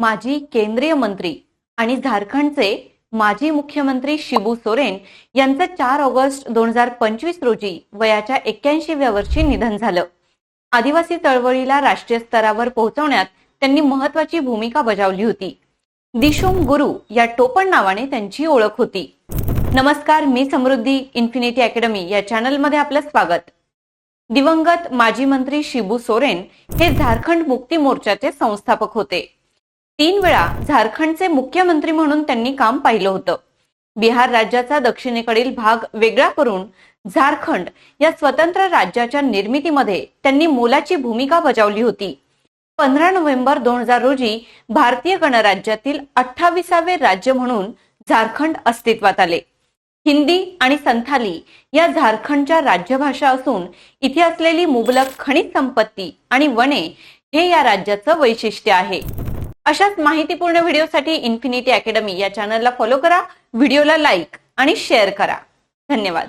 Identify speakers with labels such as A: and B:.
A: माजी केंद्रीय मंत्री आणि झारखंडचे माजी मुख्यमंत्री शिबू सोरेन यांचं चार ऑगस्ट दोन हजार पंचवीस रोजी वयाच्या एक्क्याऐंशीव्या वर्षी निधन झालं. आदिवासी चळवळीला राष्ट्रीय स्तरावर पोहोचवण्यात त्यांनी महत्वाची भूमिका बजावली होती. दिशोम गुरु या टोपण नावाने त्यांची ओळख होती. नमस्कार मी समृद्धी इन्फिनिटी अकॅडमी या चॅनलमध्ये आपलं स्वागत. दिवंगत माजी मंत्री शिबू सोरेन हे झारखंड मुक्ती मोर्चाचे संस्थापक होते. तीन वेळा झारखंडचे मुख्यमंत्री म्हणून त्यांनी काम पाहिलं होतं. बिहार राज्याचा दक्षिणेकडील भाग वेगळा करून झारखंड या स्वतंत्र राज्याच्या निर्मितीमध्ये त्यांनी मोलाची भूमिका बजावली होती. पंधरा नोव्हेंबर दोन हजार रोजी भारतीय गणराज्यातील अठ्ठावीसावे राज्य म्हणून झारखंड अस्तित्वात आले. हिंदी आणि संथाली या झारखंडच्या राज्यभाषा असून इथे असलेली मुबलक खनिज संपत्ती आणि वने हे या राज्याचं वैशिष्ट्य आहे. अशाच माहितीपूर्ण व्हिडिओसाठी इन्फिनिटी अकॅडमी या चॅनलला फॉलो करा व्हिडिओला लाईक आणि शेअर करा. धन्यवाद.